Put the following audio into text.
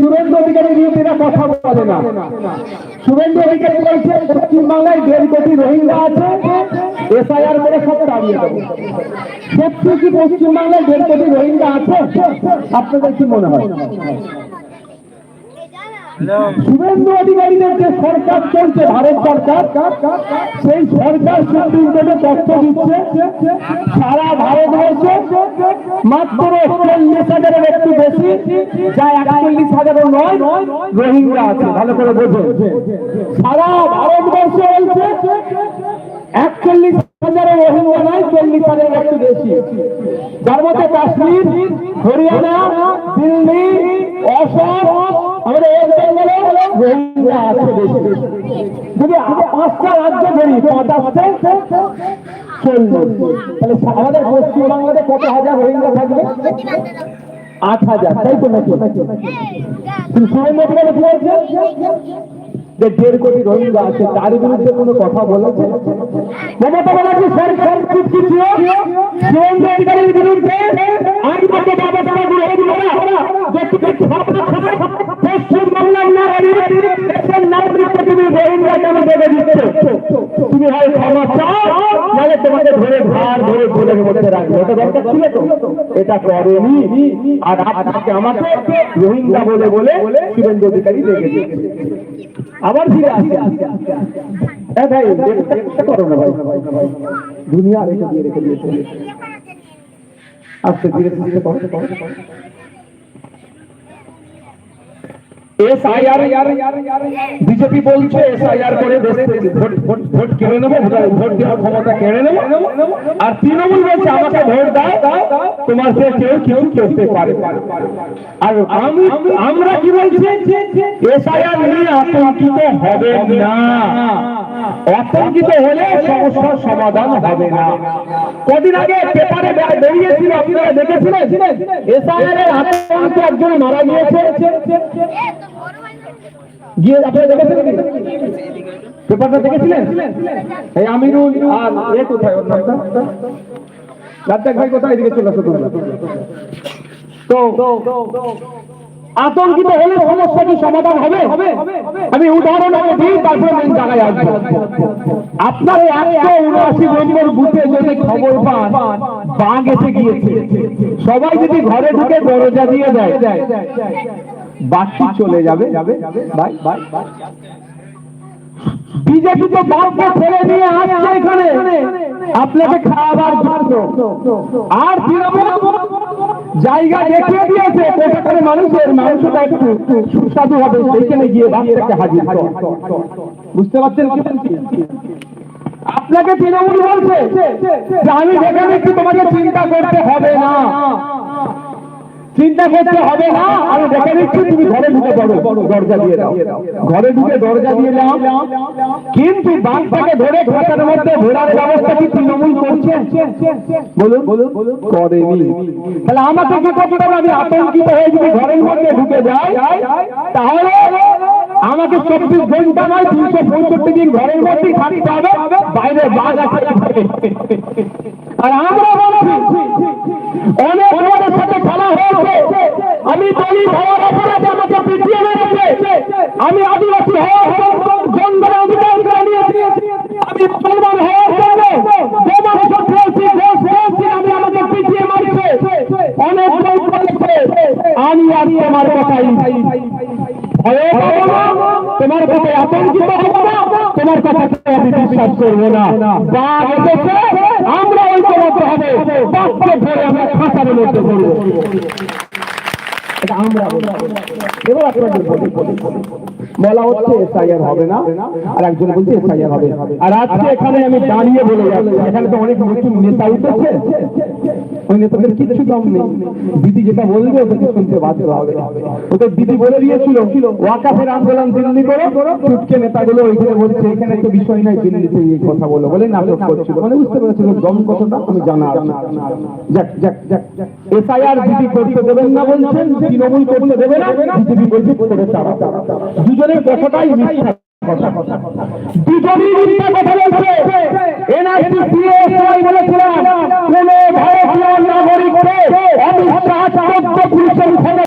শুভেন্দু অধিকারী নিয়ে এরা কথা বলে না। শুভেন্দু অধিকারী বলছে পশ্চিমবাংলায় দেড় কোটি রোহিঙ্গা আছে, এসআইআর করে সব দাঁড়িয়ে দেবে। সত্যি কি পশ্চিমবাংলায় দেড় কোটি রোহিঙ্গা আছে? আপনাদের কি মনে হয়? শুভেন্দু অধিকারীদের যে সরকার চলছে, ভারত সরকার, সেই সরকার তথ্য দিচ্ছে। সারা ভারতবর্ষে মাত্র চল্লিশ হাজারের একটু বেশি, যা একচল্লিশ নয়, রোহিঙ্গা আছে। ভালো করে বোঝো। সারা ভারতবর্ষে বলছে, একচল্লিশ হাজারের রোহিঙ্গা নয় চল্লিশ হাজারের একটু বেশি। যার মধ্যে কাশ্মীর, হরিয়ানা আমাদের যদি পাঁচটা রাজ্য ধরি তাহলে আমাদের পশ্চিমবাংলাতে কত হাজার রোহিঙ্গা থাকবে আট হাজার তাই তো নাকি? যে দেড় কোটি রোহিঙ্গা আছে তার বিরুদ্ধে কোনো কথা বলেছে মমতা ব্যানার্জি সরকার ব্যবস্থা গ্রহণ করা যেটুকু স্বপ্ন ছিল, পশ্চিমবাংলার নারী দেশের নাগরিককে তুমি রোহিঙ্গা কেন দেবে দিচ্ছ তুমি হয় ক্ষমা চাও নাহলে তোমাকে ধরে ভার ধরে ভুলের মধ্যে রাখবে। এটা দরকার ছিল তো? এটা করেনি। আর আপনাকে আমাকে রোহিঙ্গা বলে বলে শুভেন্দু অধিকারী রেখে আবার ফিরে আসে। দুনিয়া রেখে দিয়ে রেখে দিয়েছে। আস্তে ধীরে ধীরে করো করো। আর আমি, আমরা কি বলছি? এসআইআর নিয়ে আতঙ্কিত হবে না। আতঙ্কিত হলে সমস্যার সমাধান হবে না। কদিন আগে পেপারে বেরিয়েছিল, আপনারা দেখেছিলেন? এসআইআর আতঙ্কে একজন মারা গিয়েছে। গিয়ে আপনারা? পেপারটা দেখেছিলেন? এই আমিরুল আর এ কোথায় রাজ্জাক ভাই কোথায়? এদিকে চলে তো, আতঙ্কিত হলে সমাধান হবে? আমি উদাহরণ দিই, তারপরে মেন জায়গায় আসব। আপনার একশো উনআশি নম্বর বুথে যদি খবর পান বাঘ এসে গিয়েছে। সবাই যদি ঘরে ঢুকে দরজা দিয়ে দেয় বাকি চলে যাবে। ভাই ভাই বিজেপি তো নিয়ে আসছে এখানে। আপনাকে খাওয়াবার জন্য। আর তৃণমূল জায়গা দেখিয়ে দিয়েছে মানুষের মাংসটা একটু সুস্বাদু হবে, সেইখানে গিয়ে বাচ্চাকে হাজির বুঝতে পারছেন আপনাকে তৃণমূল বলছে আমি যেখানে একটু তোমাকে চিন্তা করতে হবে না। চিন্তা করতে হবে না আমি দেখে দিচ্ছি, তুমি ঘরে ঢুকে পড়ো, দরজা দিয়ে দাও। ঘরে ঢুকে দরজা দিয়ে দাও। কিন্তু বাঘটাকে ধরে খাতার মধ্যে ঘোরার ব্যবস্থা কি তৃণমূল করছে? বলুন করেনি। তাহলে আমাকে কি করতে হবে? আমি আতঙ্কিত হয়ে যদি ঘরের মধ্যে ঢুকে যাই, তাহলে আমাকে চব্বিশ ঘণ্টা নয়, তিনশো পঁয়ষট্টি দিন ঘরের মধ্যেই থাকতে হবে। বাইরে বাঘ আছে আর আমরা বলছি, অনেক আমি অপরাধে আমাকে পিছিয়ে মেরেছে। আমি আদিবাসী হওয়ার জঙ্গল আমি মুসলমান হওয়ার আমি আমাকে পিছিয়ে মারছে। অনেক লোক আমি আর তোমার কথাই তোমার কাছে আতঙ্কিত হব তোমার কথা আমি বিশ্বাস করব না। বাঘ এসেছে আমরা হবে। ধরে আমরা খাঁচার মধ্যে এটা আমরা। এবার আপনাদের বলি, হচ্ছে এসআইআর হবে না আর একজন বলছে এসআইআর হবে। আর আজকে এখানে আমি দাঁড়িয়ে বলে যাচ্ছি। এখানে তো অনেক নতুন নেতা উঠেছে। ওই নেতাদের দম নেই। দিদি যেটা বলবে ওকে শুনতে বাধ্য হবে। ওকে দিদি বলে দিয়েছিল ওয়াকাফের আন্দোলন দিল্লি করো চুটকে নেতাগুলো ওইখানে বলছে এখানে তো বিষয় নাই দিল্লিতে এই কথা বলো বলে নাটক করছিল। মানে বুঝতে পেরেছিল দম কতটা আমি জানা। যাক যাক যাক। এসআইআর দিদি করতে দেবেন না বলছেন তৃণমূল করতে দেবে না বিজেপি বলছে করে চারা দুজনের কথাটাই মিথ্যা কথা। দুজনই মিথ্যা কথা বলছে। এনআরসি সিএসআই বলেছিলাম কোন ভারতীয় নাগরিককে শাহ পুলিশের